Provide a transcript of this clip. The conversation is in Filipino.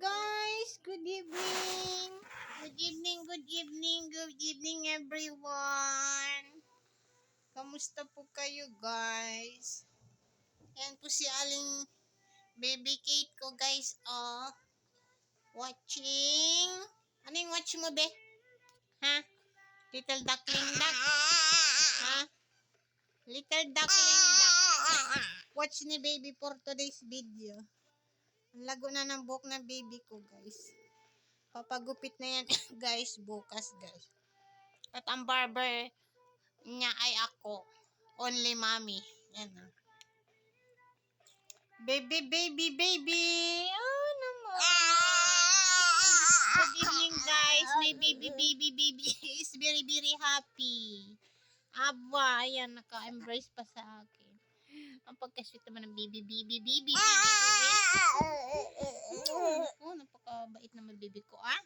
guys! Good evening! Good evening, good evening, good evening everyone! Kamusta po kayo guys? Yan po si Aling baby Kate ko guys, oh. Watching. Ano yung watch mo be? Ha? Little duckling duck? Ha? Little duckling duck. Watch ni baby for today's video. Ang lago na ng buhok ng baby ko, guys. Papagupit na yan, guys, bukas, guys. At ang barber niya ay ako. Only mommy. Yan, ah. Baby, baby, baby! Oh, naman. Good evening, guys. My baby, baby, baby is very, very happy. Aba, ayan, naka-embrace pa sa akin. Ang pagka-sweet naman ng baby, baby, baby, baby, baby. Baby ko, ah.